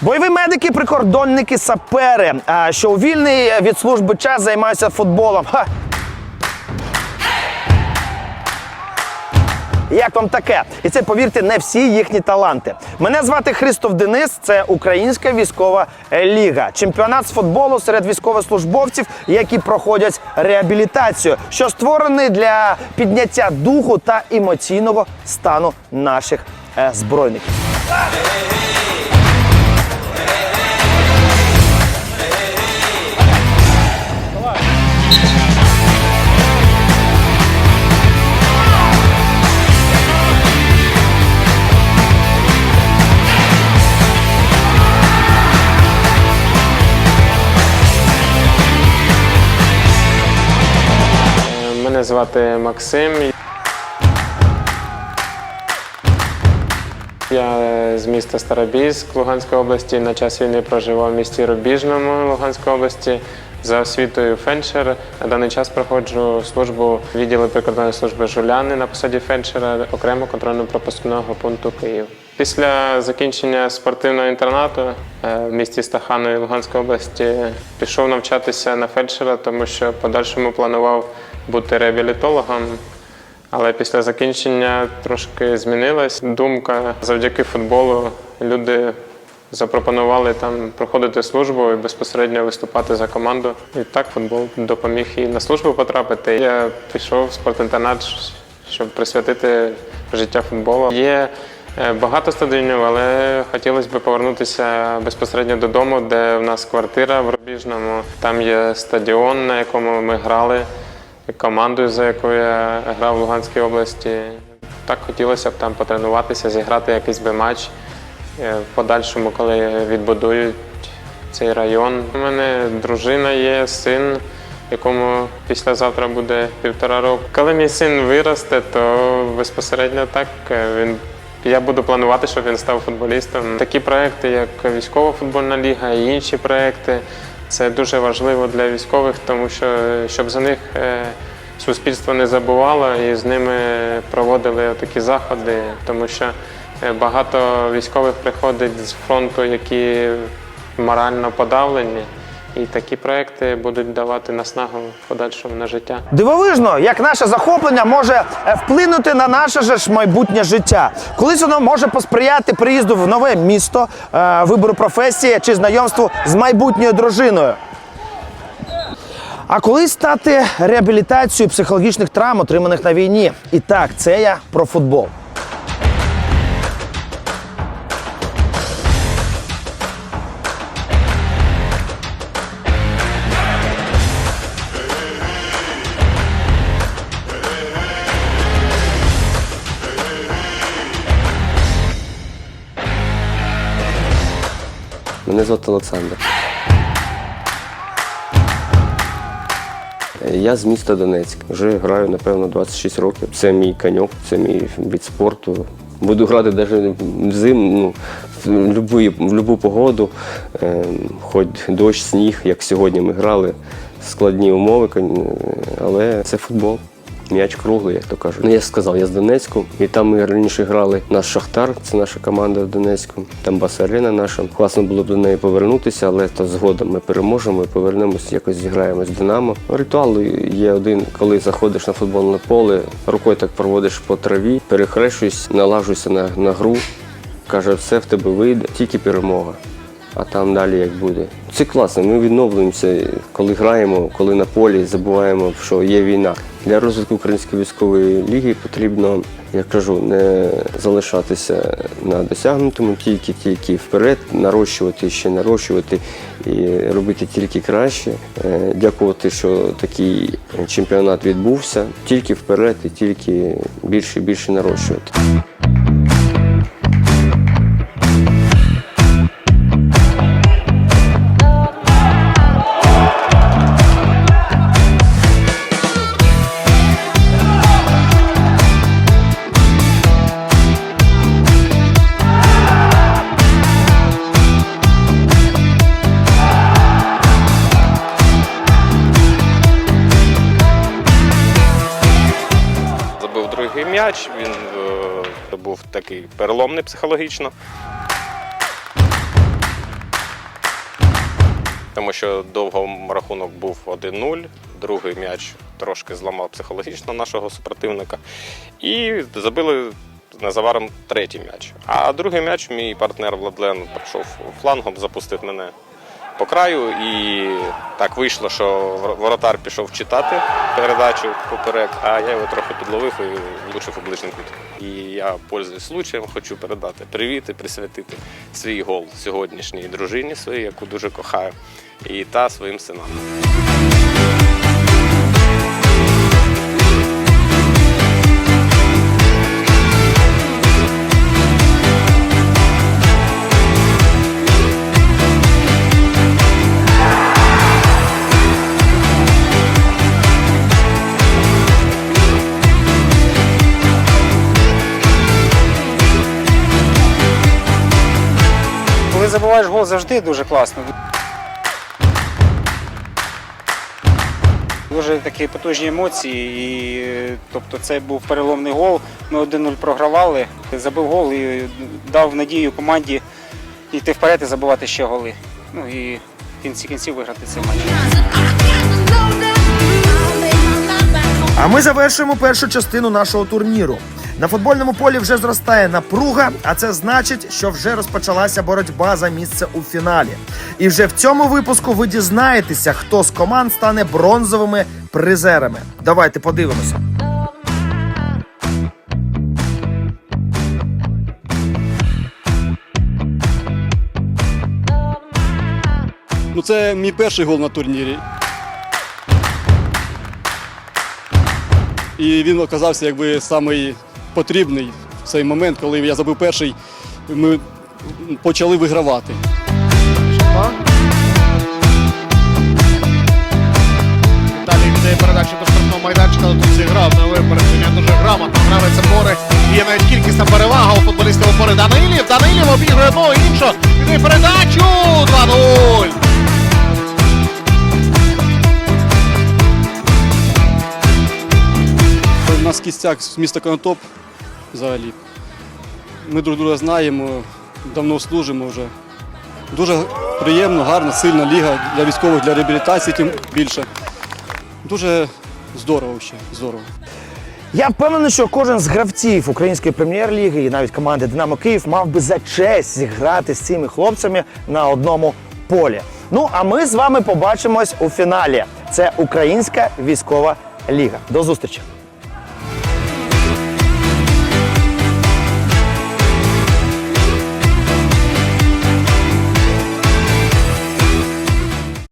Бойові медики, прикордонники, сапери, що у вільний від служби час займаються футболом. Ха. Як вам таке? І це, повірте, не всі їхні таланти. Мене звати Христоф Денис, це Українська військова ліга. Чемпіонат з футболу серед військовослужбовців, які проходять реабілітацію, що створений для підняття духу та емоційного стану наших е, збройників. Мене звати Максим. Я з міста Старобільськ Луганської області. На час війни проживав в місті Рубіжному Луганської області. За освітою фельдшер. На даний час проходжу службу в відділі прикордонної служби Жуляни на посаді фельдшера окремо контрольно-пропускного пункту Київ. Після закінчення спортивного інтернату е, в місті Стаханові Луганської області пішов навчатися на фельдшера, тому що подальшому планував бути реабілітологом. Але після закінчення трошки змінилась думка. Завдяки футболу люди запропонували там проходити службу і безпосередньо виступати за команду. І так футбол допоміг і на службу потрапити. Я пішов в спортінтернат, щоб присвятити життя футболу. Є е, багато стадіонів, але хотілося б повернутися безпосередньо додому, де в нас квартира в Рубіжному. Там є стадіон, на якому ми грали командою, за якою я грав в Луганській області. Так хотілося б там потренуватися, зіграти якийсь би матч е, в подальшому, коли відбудують цей район. У мене дружина є, син, якому післязавтра буде півтора року. Коли мій син виросте, то безпосередньо так е, він. Я буду планувати, щоб він став футболістом. Такі проекти, як військова футбольна ліга і інші проекти, це дуже важливо для військових, тому що щоб за них е, суспільство не забувало і з ними проводили такі заходи, тому що е, багато військових приходить з фронту, які морально подавлені. І такі проекти будуть давати наснагу подальшому на життя. Дивовижно, як наше захоплення може е, вплинути на наше ж майбутнє життя. Колись воно може посприяти приїзду в нове місто, е, вибору професії чи знайомству з майбутньою дружиною. А колись стати реабілітацією психологічних травм, отриманих на війні. І так, це я про футбол. Мене звати Олександр. Я з міста Донецьк. Вже граю, напевно, 26 років. Це мій коньок, це мій від спорту. Буду грати навіть взиму, ну, в любу погоду, е, хоч дощ, сніг, як сьогодні ми грали. Складні умови, але це футбол. М'яч круглий, як то кажуть. Ну, я сказав, я з Донецьку, і там ми раніше грали наш Шахтар, це наша команда в Донецьку. Там Бас-арена наша. Класно було б до неї повернутися, але то згодом ми переможемо і повернемось, якось зіграємо з Динамо. Ритуал є один, коли заходиш на футбольне поле, рукою так проводиш по траві, перехрещуєш, налажуєшся на, на гру. Каже, все в тебе вийде, тільки перемога. А там далі як буде. Це класно. Ми відновлюємося, коли граємо, коли на полі забуваємо, що є війна. Для розвитку української військової ліги потрібно, я кажу, не залишатися на досягнутому, тільки тільки вперед, нарощувати ще нарощувати і робити тільки краще. Е, Дякувати, що такий чемпіонат відбувся. Тільки вперед і тільки більше і більше нарощувати. Він е, був такий переломний психологічно. тому що довго рахунок був 1-0. Другий м'яч трошки зламав психологічно нашого супротивника. І забили незабаром третій м'яч. А другий м'яч мій партнер Владлен прийшов флангом, запустив мене по краю. І так вийшло, що воротар пішов читати передачу поперек, а я його трохи підловив і влучив у ближній кут. І я, пользуюсь случаєм, хочу передати привіт і присвятити свій гол сьогоднішній дружині своїй, яку дуже кохаю, і та своїм синам. Коли забуваєш гол, завжди дуже класно. Дуже такі потужні емоції, і тобто це був переломний гол. Ми 1-0 програвали, забив гол і дав надію команді йти вперед і забивати ще голи. Ну і в кінці кінців виграти цей матч. А ми завершуємо першу частину нашого турніру. На футбольному полі вже зростає напруга, а це значить, що вже розпочалася боротьба за місце у фіналі. І вже в цьому випуску ви дізнаєтеся, хто з команд стане бронзовими призерами. Давайте подивимося. Ну, це мій перший гол на турнірі. І він оказався якби самий потрібний в цей момент, коли я забив перший, ми почали вигравати. Далі віддає передачу до штрафного майданчика, але тут зіграв на випередження дуже грамотно. Гравець опори. Є навіть кількісна перевага у футболістів опори Данилів. Данилів обігрує одного іншого. Віддає передачу 2-0. У з міста Конотоп взагалі. Ми друг друга знаємо, давно служимо вже. Дуже приємно, гарна, сильна ліга для військових, для реабілітації, тим більше. Дуже здорово ще, здорово. Я впевнений, що кожен з гравців української прем'єр-ліги і навіть команди Динамо Київ мав би за честь зіграти з цими хлопцями на одному полі. Ну а ми з вами побачимось у фіналі. Це Українська військова ліга. До зустрічі!